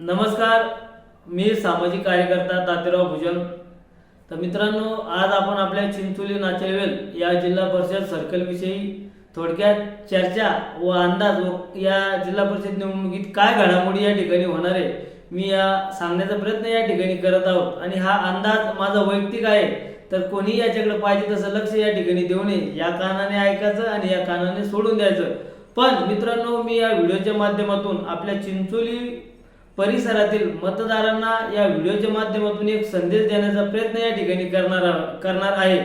नमस्कार मी सामाजिक कार्यकर्ता तातेराव भुजन तर मित्रांनो आज आपण आपल्या चिंचोली नाचेवेल या जिल्हा परिषद सर्कलविषयी थोडक्यात चर्चा व अंदाज व या जिल्हा परिषद निवडणुकीत काय घडामोडी या ठिकाणी होणार आहे मी या सांगण्याचा प्रयत्न या ठिकाणी करत आहोत. आणि हा अंदाज माझा वैयक्तिक आहे तर कोणी याच्याकडे पाहिजे तसं लक्ष या ठिकाणी देऊ नये. या कानाने ऐकायचं आणि या कानाने सोडून द्यायचं. पण मित्रांनो मी या व्हिडिओच्या माध्यमातून आपल्या चिंचोली परिसरातील मतदारांना या व्हिडिओच्या माध्यमातून एक संदेश देण्याचा प्रयत्न या ठिकाणी करणार करणार आहे.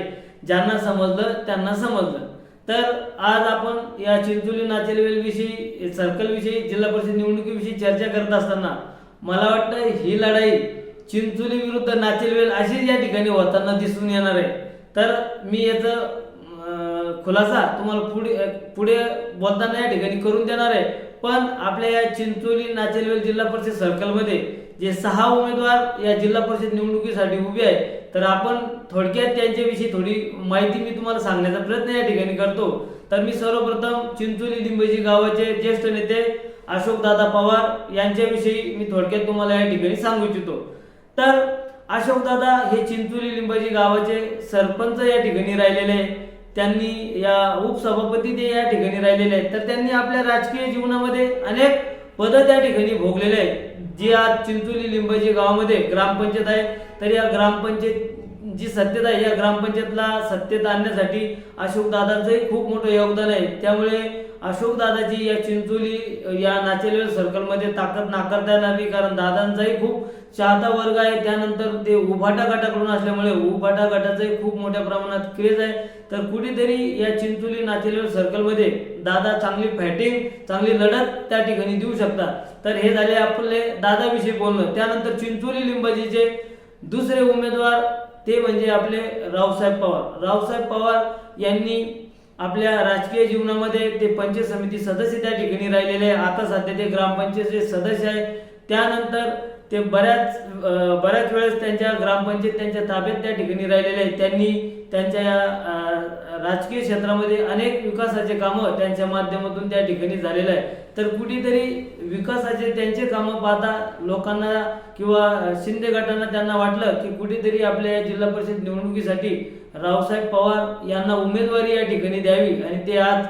ज्यांना समजलं त्यांना समजलं. तर आज आपण या चिंचोली नाचेलवेल विषयी सर्कल विषयी जिल्हा परिषद निवडणुकीविषयी चर्चा करत असताना मला वाटतं ही लढाई चिंचोली विरुद्ध नाचेलवेल अशीच या ठिकाणी होताना दिसून येणार आहे. तर मी याचं खुलासा तुम्हाला पुढे पुढे बोलताना या ठिकाणी करून देणार आहे. पण आपल्या या चिंचोली नाचेलवेल जिल्हा परिषद सर्कलमध्ये जे सहा उमेदवार या जिल्हा परिषद निवडणुकीसाठी उभे आहेत तर आपण थोडक्यात त्यांच्याविषयी थोडी माहिती मी तुम्हाला सांगण्याचा प्रयत्न या ठिकाणी करतो. तर मी सर्वप्रथम चिंचोली लिंबजी गावाचे ज्येष्ठ नेते अशोकदादा पवार यांच्याविषयी मी थोडक्यात तुम्हाला या ठिकाणी सांगू इच्छितो. तर अशोकदादा हे चिंचोली लिंबाजी गावाचे सरपंच या ठिकाणी राहिलेले आहे त्यांनी या उपसभापती ते या ठिकाणी राहिलेले आहेत. तर त्यांनी आपल्या राजकीय जीवनामध्ये अनेक पद त्या ठिकाणी भोगलेले आहेत. जी आज चिंचोली लिंबाजी गावामध्ये ग्रामपंचायत आहे तर या ग्रामपंचायत जी सत्तेत आहे या ग्रामपंचायतला सत्तेत आणण्यासाठी अशोक दादांचंही खूप मोठं योगदान आहे. त्यामुळे अशोक दादाजी या चिंचोली या नाचेलवेल सर्कलमध्ये ताकद नाकारता येणार नाही कारण दादांचाही खूप चाहता वर्ग आहे. त्यानंतर ते उभाटा गटाकडून असल्यामुळे उभाटा गटाचाही खूप मोठ्या प्रमाणात क्रेज आहे. तर कुठेतरी या चिंचोली नाचेलवेल सर्कलमध्ये दादा चांगली फॅटिंग चांगली लढत त्या ठिकाणी देऊ शकतात. तर हे झाले आपले दादाविषयी बोलणं. त्यानंतर चिंचोली लिंबाजीचे दुसरे उमेदवार ते म्हणजे आपले रावसाहेब पवार. रावसाहेब पवार यांनी आपल्या राजकीय जीवनामध्ये ते पंचायत समिती सदस्य त्या ठिकाणी राहिलेले आहे. आता सध्या ते ग्रामपंचायतचे सदस्य आहे त्यानंतर ते बऱ्याच बऱ्याच वेळेस त्यांच्या ग्रामपंचायत त्यांच्या ताब्यात त्या ठिकाणी राहिलेले आहेत. त्यांनी त्यांच्या या राजकीय क्षेत्रामध्ये अनेक विकासाचे कामं त्यांच्या माध्यमातून त्या ठिकाणी झालेलं आहे तर कुठेतरी विकासाचे त्यांचे कामं पाहता लोकांना किंवा शिंदे गटांना त्यांना वाटलं की कुठेतरी आपल्या जिल्हा परिषद निवडणुकीसाठी रावसाहेब पवार यांना उमेदवारी या ठिकाणी द्यावी आणि ते आज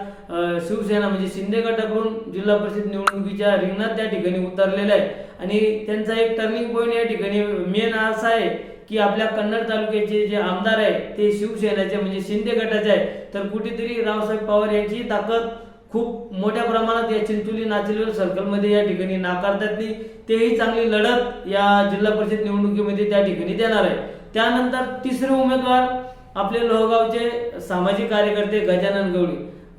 शिवसेना म्हणजे शिंदे गटाकडून जिल्हा परिषद निवडणुकीच्या रिंगणात त्या ठिकाणी उतरलेलं आहे आणि त्यांचा एक टर्निंग पॉईंट या ठिकाणी मेन असा आहे की आपल्या कन्नड तालुक्याचे जे आमदार आहे ते शिवसेनेचे म्हणजे शिंदे गटाचे आहे तर कुठेतरी रावसाहेब पवार यांची ताकद खूप मोठ्या प्रमाणात या चिंचोली नाचेलवेल सर्कलमध्ये या ठिकाणी नाकारतात नाही तेही चांगली लढत या जिल्हा परिषद निवडणुकीमध्ये त्या ठिकाणी देणार आहे. त्यानंतर तिसरे उमेदवार आपले लोहगावचे सामाजिक कार्यकर्ते गजानन गवळी.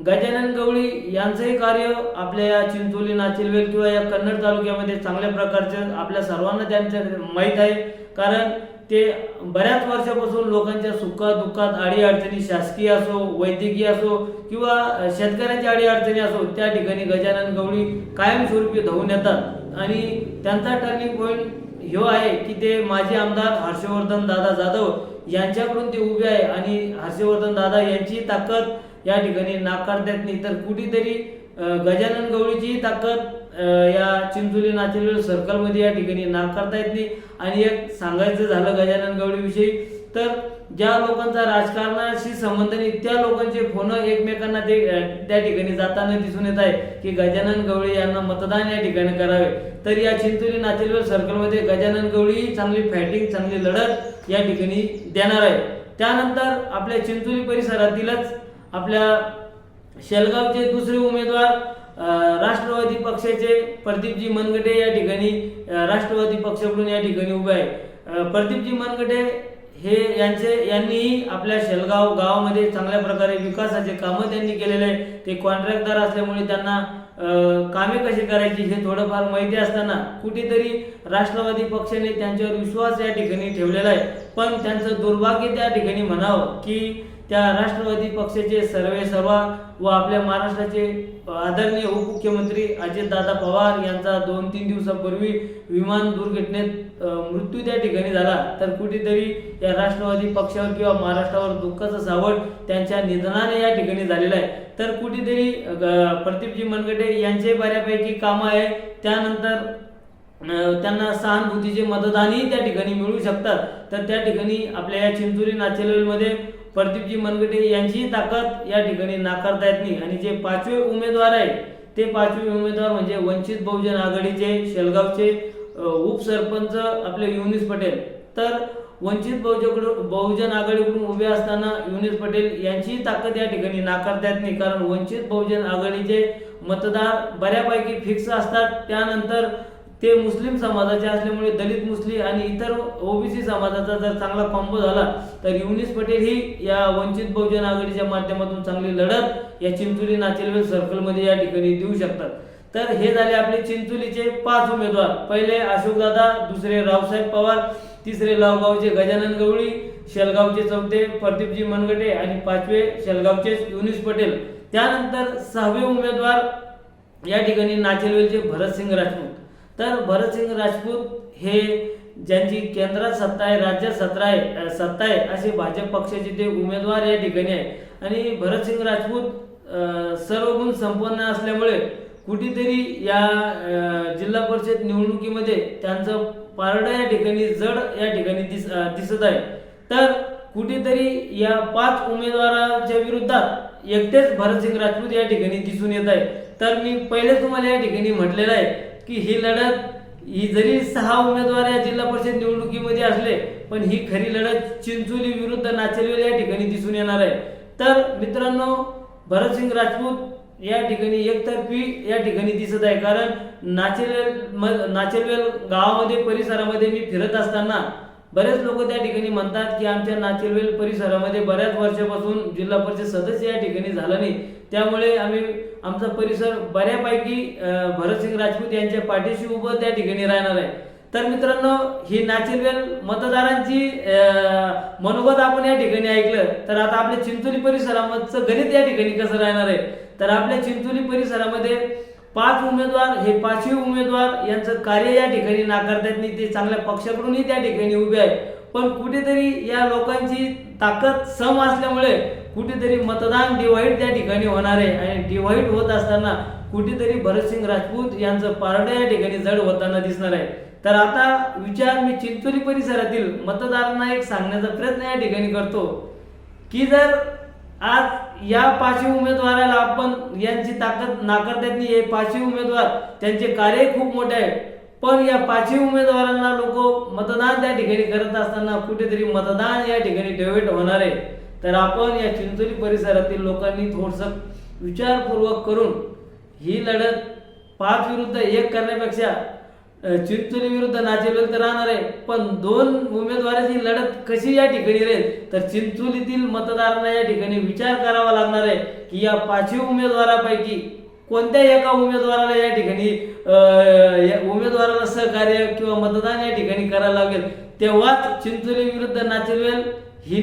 गजानन गवळी यांचंही कार्य आपल्या या चिंचोली नाचेलवेल किंवा या कन्नड तालुक्यामध्ये चांगल्या प्रकारचे आपल्या सर्वांना त्यांच्या माहीत आहे. कारण ते बऱ्याच वर्षापासून लोकांच्या सुखात दुःखात अडीअडचणी शासकीय असो वैद्यकीय असो किंवा शेतकऱ्यांच्या अडीअडचणी असो त्या ठिकाणी गजानन गवळी कायमस्वरूपी धावून येतात. आणि त्यांचा टर्निंग पॉईंट ह्यो आहे की ते माजी आमदार हर्षवर्धन दादा जाधव यांच्याकडून ते उभे आहे आणि हर्षवर्धन दादा यांची ताकद या ठिकाणी नाकारतात नाही. तर कुठेतरी गजानन गवळीची ताकद या चिंचोली नाचेलवेल सर्कलमध्ये या ठिकाणी नाकारता येत नाही. आणि एक सांगायचं झालं गजानन गवळीविषयी तर ज्या लोकांचा राजकारणाशी संबंध नाही त्या लोकांचे फोन एकमेकांना ते त्या ठिकाणी जाताना दिसून येत आहे की गजानन गवळी यांना मतदान या ठिकाणी करावे. तर या चिंचोली नाचेलवेल सर्कलमध्ये गजानन गवळी चांगली फॅटिंग चांगली लढत या ठिकाणी देणार आहे. त्यानंतर आपल्या चिंचोली परिसरातीलच आपल्या शेलगावचे दुसरे उमेदवार राष्ट्रवादी पक्षाचे प्रदीपजी मनगटे या ठिकाणी राष्ट्रवादी राष्ट्रवादी पक्षाकडून या ठिकाणी उभे आहे. प्रदीपजी मनगटे हे यांचे यांनीही आपल्या शेलगाव गावामध्ये चांगल्या प्रकारे विकासाचे कामं त्यांनी केलेले आहे ते कॉन्ट्रॅक्टदार असल्यामुळे त्यांना कामे कशी करायची हे थोडंफार माहिती असताना कुठेतरी राष्ट्रवादी पक्षाने त्यांच्यावर विश्वास या ठिकाणी ठेवलेला आहे. पण त्यांचं दुर्भाग्य त्या ठिकाणी म्हणावं की त्या राष्ट्रवादी पक्षाचे सर्वे सर्वा व आपल्या महाराष्ट्राचे आदरणीय उपमुख्यमंत्री अजितदादा पवार यांचा दोन तीन दिवसापूर्वी विमान दुर्घटनेत मृत्यू त्या ठिकाणी झाला. तर कुठेतरी या राष्ट्रवादी पक्षावर किंवा महाराष्ट्रावर दुःखाचं सावट त्यांच्या निधनाने या ठिकाणी झालेलं आहे. तर कुठेतरी प्रदीपजी मनगटे यांचे बऱ्यापैकी कामं आहे. त्यानंतर त्यांना सहानुभूतीचे मतदानही त्या ठिकाणी मिळू शकतात. तर त्या ठिकाणी आपल्या या चिंचोली नाचेलमध्ये प्रदीपजी मनगटे यांचीही ताकद या ठिकाणी नाकारता येत नाही. आणि जे पाचवे उमेदवार आहे ते पाचवे उमेदवार म्हणजे वंचित बहुजन आघाडीचे शेलगावचे उपसरपंच आपले युनिस पटेल. तर वंचित बहुजन बहुजन आघाडीकडून उभे असताना युनिस पटेल यांचीही ताकद या ठिकाणी नाकारता येत नाही. कारण वंचित बहुजन आघाडीचे मतदार बऱ्यापैकी फिक्स असतात. त्यानंतर ते मुस्लिम समाजाचे असल्यामुळे दलित मुस्लिम आणि इतर ओबीसी समाजाचा जर चांगला कॉम्बो झाला तर युनिस पटेल ही या वंचित बहुजन आघाडीच्या माध्यमातून चांगली लढत या चिंचोली नाचेलवेल सर्कलमध्ये या ठिकाणी देऊ शकतात. तर हे झाले आपले चिंचोलीचे पाच उमेदवार. पहिले अशोकदादा दुसरे रावसाहेब पवार तिसरे लावगावचे गजानन गवळी शेलगावचे चौथे प्रदीपजी मनगटे आणि पाचवे शेलगावचे युनिस पटेल. त्यानंतर सहावे उमेदवार या ठिकाणी नाचेलवेलचे भरतसिंग राजपूत. तर भरतसिंग राजपूत हे ज्यांची केंद्रात सत्ता आहे राज्यात सत्ता आहे सत्ता आहे असे भाजप पक्षाचे ते उमेदवार या ठिकाणी आहे. आणि भरतसिंग राजपूत सर्व गुण संपन्न असल्यामुळे कुठेतरी या जिल्हा परिषद निवडणुकीमध्ये त्यांचं पारडं या ठिकाणी जड या ठिकाणी दिस दिसत आहे. तर कुठेतरी या पाच उमेदवारांच्या विरोधात एकटेच भरतसिंग राजपूत या ठिकाणी दिसून येत आहे. तर मी पहिले तुम्हाला या ठिकाणी म्हटलेलं आहे की ही लढत ही जरी सहा उमेदवार या जिल्हा परिषद निवडणुकीमध्ये असले पण ही खरी लढत चिंचोली विरुद्ध नाचेलवेल या ठिकाणी दिसून येणार आहे. तर मित्रांनो भरतसिंग राजपूत या ठिकाणी एकतर्फी या ठिकाणी दिसत आहे. कारण नाचेलवेल म- नाचेलवेल गावामध्ये परिसरामध्ये मी फिरत असताना बरेच लोक त्या ठिकाणी म्हणतात की आमच्या नाचेलवेल परिसरामध्ये बऱ्याच वर्षापासून जिल्हा परिषद सदस्य या ठिकाणी झाला नाही. त्यामुळे आम्ही आमचा परिसर बऱ्यापैकी भरतसिंग राजपूत यांच्या पाठीशी उभं त्या ठिकाणी राहणार आहे. तर मित्रांनो ही नाचेलवेल मतदारांची मनोगत आपण या ठिकाणी ऐकलं तर आता आपल्या चिंचोली परिसरामधचं गणित या ठिकाणी कसं राहणार आहे? तर आपल्या चिंचोली परिसरामध्ये पाच उमेदवार हे पाचवी उमेदवार यांचं कार्य या ठिकाणी नाकारतात नाही ते चांगल्या पक्षाकडूनही त्या ठिकाणी उभे आहे पण कुठेतरी या लोकांची ताकद सम असल्यामुळे कुठेतरी मतदान डिवाईड त्या ठिकाणी होणार आहे. आणि डिवाईड होत असताना कुठेतरी भरतसिंग राजपूत यांचं पारडं या ठिकाणी जड होताना दिसणार आहे. तर आता विचार मी चिंचोली परिसरातील मतदारांना एक सांगण्याचा प्रयत्न या ठिकाणी करतो की जर आज या पाचवी उमेदवाराला आपण यांची ताकद नाकारता येत नाही. हे पाचवी उमेदवार त्यांचे कार्य खूप मोठे आहे पण या पाचवी उमेदवारांना लोक मतदान त्या ठिकाणी करत असताना कुठेतरी मतदान या ठिकाणी डेव्हिट होणार आहे. तर आपण या चिंचोली परिसरातील लोकांनी थोडस विचारपूर्वक करून ही लढत पाच विरुद्ध एक करण्यापेक्षा चिंचोली विरुद्ध नाचेल तर राहणार आहे. पण दोन उमेदवाराची लढत कशी या ठिकाणी राहील? तर चिंचोलीतील मतदारांना या ठिकाणी विचार करावा लागणार आहे की या पाचवी उमेदवारापैकी कोणत्या एका उमेदवाराला या ठिकाणी या उमेदवाराला सहकार्य किंवा मतदान या ठिकाणी करायला लागेल. तेव्हाच चिंचोली विरुद्ध नाचेलवेल ही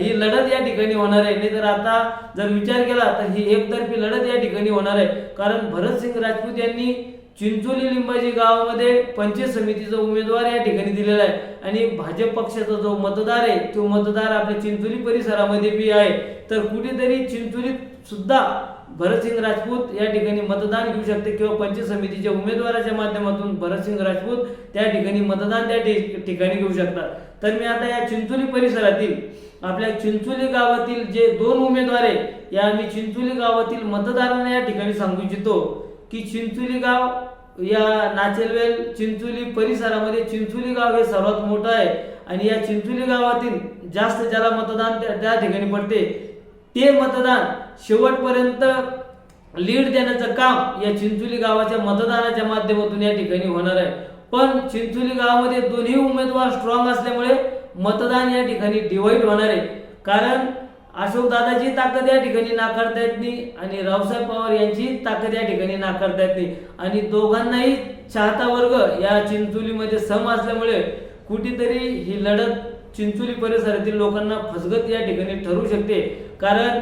ही लढत या ठिकाणी होणार आहे. नाही तर आता जर विचार केला तर ही एकतर्फी लढत या ठिकाणी होणार आहे. कारण भरतसिंग राजपूत यांनी चिंचोली लिंबाजी गावामध्ये पंचायत समितीचा उमेदवार या ठिकाणी दिलेला आहे. आणि भाजप पक्षाचा जो मतदार आहे तो मतदार आपल्या चिंचोली परिसरामध्ये बी आहे. तर कुठेतरी चिंचोलीत सुद्धा भरतसिंग राजपूत या ठिकाणी मतदान घेऊ शकते किंवा पंचायत समितीच्या उमेदवाराच्या माध्यमातून भरतसिंग राजपूत त्या ठिकाणी मतदान त्या ठिकाणी घेऊ शकतात. तर मी आता या चिंचोली परिसरातील आपल्या चिंचोली गावातील जे दोन उमेदवार आहे या मी चिंचोली गावातील मतदारांना या ठिकाणी सांगू इच्छितो की चिंचोली गाव या नाचेलवेल चिंचोली परिसरामध्ये चिंचोली गाव हे सर्वात मोठं आहे. आणि या चिंचोली गावातील जास्त ज्याला मतदान त्या- त्या ठिकाणी पडते ते मतदान शेवटपर्यंत लीड देण्याचं काम या चिंचोली गावाच्या मतदानाच्या माध्यमातून या ठिकाणी होणार आहे. पण चिंचोली गावामध्ये दोन्ही उमेदवार स्ट्रॉंग असल्यामुळे मतदान या ठिकाणी डिवाइड होणार आहे. कारण अशोक दादाची ताकद या ठिकाणी नाकारता येत नाही आणि रावसाहेब पवार यांची ताकद या ठिकाणी नाकारता येत नाही. आणि दोघांनाही चाहता वर्ग या चिंचोलीमध्ये सम असल्यामुळे कुठेतरी ही लढत चिंचोली परिसरातील लोकांना फसगत या ठिकाणी ठरू शकते. कारण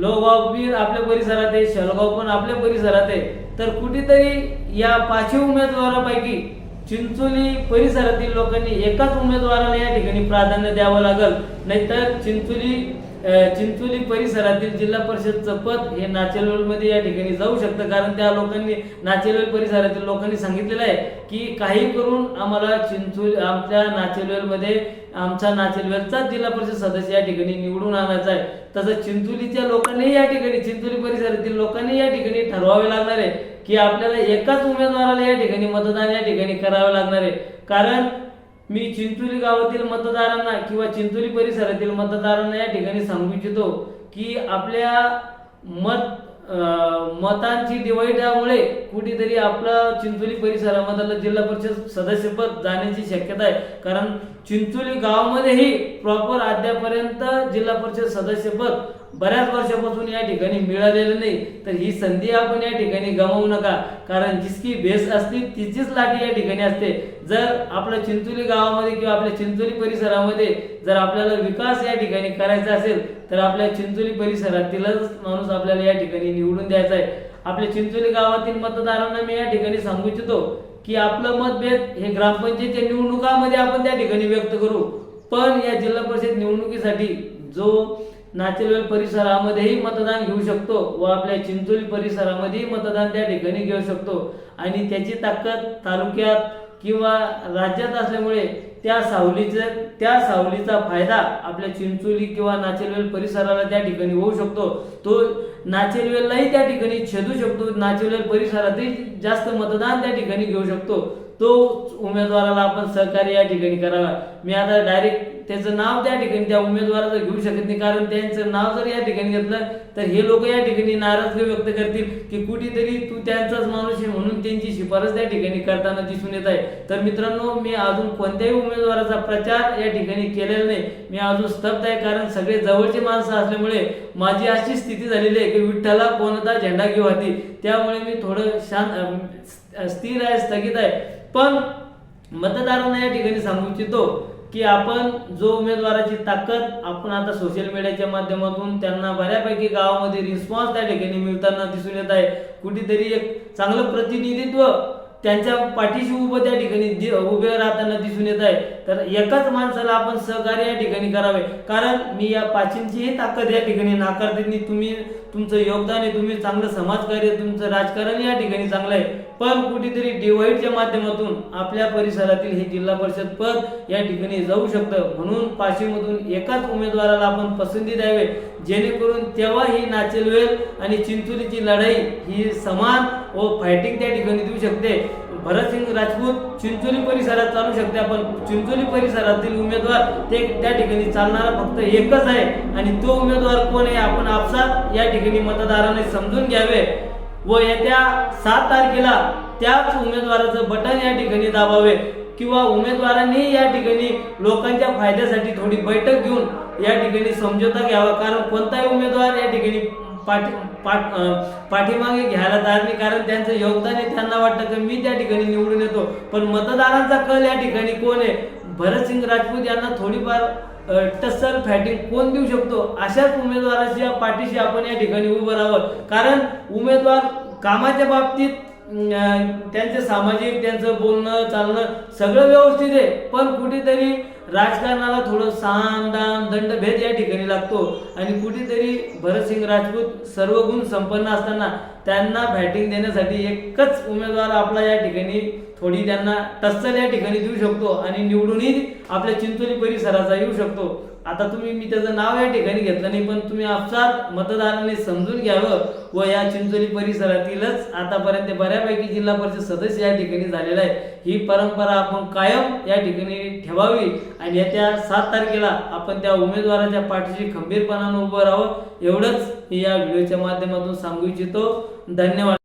लोहगाव बी आपल्या परिसरात आहे शलगाव पण आपल्या परिसरात आहे. तर कुठेतरी या पाचही उमेदवारापैकी चिंचोली परिसरातील लोकांनी एकाच उमेदवाराला या ठिकाणी प्राधान्य द्यावं लागल. नाहीतर चिंचोली चिंचोली परिसरातील जिल्हा परिषदचं पद हे नाचेलवेलमध्ये या ठिकाणी जाऊ शकतं. कारण त्या लोकांनी नाचेलवेल परिसरातील लोकांनी सांगितलेलं आहे की काही करून आम्हाला चिंचोली आमच्या नाचेलवेलमध्ये आमचा नाचेलवेलचा जिल्हा परिषद सदस्य या ठिकाणी निवडून आणायचा आहे. तसं चिंचोलीच्या लोकांनी या ठिकाणी चिंचोली परिसरातील लोकांनी या ठिकाणी ठरवावे लागणार आहे की आपल्याला एकाच उमेदवाराला या ठिकाणी मतदान या ठिकाणी करावे लागणार आहे. कारण मी चिंचोली गावातील मतदारांना किंवा चिंचोली परिसरातील मतदारांना या ठिकाणी सांगू इच्छितो की आपल्या मत मतांची डिवाइडामुळे कुठेतरी आपलं चिंचोली परिसरामधलं जिल्हा परिषद सदस्यपद जाण्याची शक्यता आहे. कारण चिंचोली गावामध्येही प्रॉपर अद्यापर्यंत जिल्हा परिषद सदस्यपद बऱ्याच वर्षापासून या ठिकाणी मिळालेलं नाही. तर ही संधी आपण या ठिकाणी गमावू नका. कारण जिसकी बेस असते तिचीच लाठी या ठिकाणी असते. जर आपल्या चिंचोली गावामध्ये किंवा आपल्या चिंचोली परिसरामध्ये जर आपल्याला विकास या ठिकाणी करायचा असेल तर आपल्या चिंचोली परिसरातीलच माणूस आपल्याला या ठिकाणी निवडून द्यायचा आहे. आपल्या चिंचोली गावातील मतदारांना मी या ठिकाणी सांगू इच्छितो की आपलं मतभेद हे ग्रामपंचायतच्या निवडणुकामध्ये आपण त्या ठिकाणी व्यक्त करू. पण या जिल्हा परिषद निवडणुकीसाठी जो नाचेलवेल परिसरामध्येही मतदान घेऊ शकतो व आपल्या चिंचोली परिसरामध्येही मतदान त्या ठिकाणी घेऊ शकतो. आणि त्याची ताकद तालुक्यात किंवा राज्यात असल्यामुळे त्या सावलीचे त्या सावलीचा फायदा आपल्या चिंचोली किंवा नाचेलवेल परिसराला त्या ठिकाणी होऊ शकतो. तो नाचेलवेललाही त्या ठिकाणी छेदू शकतो. नाचेलवेल परिसरातही जास्त मतदान त्या ठिकाणी घेऊ शकतो. तो उमेदवाराला आपण सहकार्य या ठिकाणी करावा. मी आता डायरेक्ट त्याचं नाव त्या ठिकाणी त्या उमेदवाराचं घेऊ शकत नाही. कारण त्यांचं नाव जर या ठिकाणी घेतलं तर हे लोक या ठिकाणी नाराजगी व्यक्त करतील की कुठेतरी तू त्यांचाच माणूस आहे म्हणून त्यांची शिफारस त्या ठिकाणी करताना दिसून येत आहे. तर मित्रांनो मी अजून कोणत्याही उमेदवाराचा प्रचार या ठिकाणी केलेला नाही. मी अजून स्तब्ध आहे कारण सगळे जवळचे माणसं असल्यामुळे माझी अशी स्थिती झालेली आहे की विठ्ठला कोणता झेंडा घेऊ हाती. त्यामुळे मी थोडं शांत स्थिर आहे स्थगित आहे. पण मतदारांना या ठिकाणी सांगू इच्छितो की आपण जो उमेदवाराची ताकद आपण आता सोशल मीडियाच्या माध्यमातून त्यांना बऱ्यापैकी गावामध्ये रिस्पॉन्स त्या ठिकाणी मिळताना दिसून येत आहे. कुठेतरी एक चांगलं प्रतिनिधित्व त्यांच्या पाठीशी उभं त्या ठिकाणी उभे राहताना दिसून येत आहे. तर एकाच माणसाला आपण सहकार्य या ठिकाणी करावे. कारण मी या पाचींचीही ताकद या ठिकाणी नाकारते. तुम्ही तुमचं योगदान आहे तुम्ही चांगलं समाजकार्य तुमचं राजकारण या ठिकाणी चांगलं आहे. पण कुठेतरी डिवाईडच्या माध्यमातून आपल्या परिसरातील हे जिल्हा परिषद पद या ठिकाणी जाऊ शकतं. म्हणून पाचवीमधून एकाच उमेदवाराला आपण पसंती द्यावे. जेणेकरून तेव्हा ही नाचेलवेल आणि चिंचोलीची लढाई ही समान व फायटिंग त्या ठिकाणी देऊ शकते. भरतसिंग राजपूत चिंचोली परिसरात चालू शकते. आपण चिंचोली परिसरातील उमेदवार ते त्या ठिकाणी चालणारा फक्त एकच आहे. आणि तो उमेदवार कोण आहे? आपण आपसात या ठिकाणी मतदाराने समजून घ्यावे. व येत्या सात तारखेला त्याच उमेदवाराचं बटन या ठिकाणी दाबावे. किंवा उमेदवारांनी या ठिकाणी लोकांच्या फायद्यासाठी थोडी बैठक घेऊन या ठिकाणी समझोता घ्यावा. कारण कोणताही उमेदवार या ठिकाणी पाठी पाठ पाठीमागे घ्यायला तयार नाही कारण त्यांचं योगदान आहे त्यांना वाटतं की मी त्या ठिकाणी निवडून येतो. पण मतदारांचा कल या ठिकाणी कोण आहे? भरतसिंग राजपूत यांना थोडीफार टसल फॅटिंग कोण देऊ शकतो? अशाच उमेदवाराच्या पाठीशी आपण या ठिकाणी उभं राहावं. कारण उमेदवार कामाच्या बाबतीत त्यांचं त्यांचे सामाजिक त्यांचं बोलणं चालणं सगळं व्यवस्थित आहे. पण कुठेतरी राजकारणाला थोडं साम दाम दंडभेद या ठिकाणी लागतो. आणि कुठेतरी भरतसिंग राजपूत सर्व गुण संपन्न असताना त्यांना बॅटिंग देण्यासाठी एकच उमेदवार आपला या ठिकाणी थोडी त्यांना टस्सल या ठिकाणी देऊ शकतो आणि निवडूनही आपल्या चिंचोली परिसराचा येऊ शकतो. आता तुम्ही मी त्याचं नाव या ठिकाणी घेतलं नाही पण तुम्ही आपसात मतदारांनी समजून घ्यावं. व या चिंचोली परिसरातीलच आतापर्यंत बऱ्यापैकी जिल्हा परिषद सदस्य या ठिकाणी झालेला आहे. ही परंपरा आपण कायम या ठिकाणी ठेवावी आणि येत्या सात तारखेला आपण त्या उमेदवाराच्या पाठीशी खंबीरपणानं उभं राहावं एवढंच मी या व्हिडिओच्या माध्यमातून सांगू इच्छितो. धन्यवाद.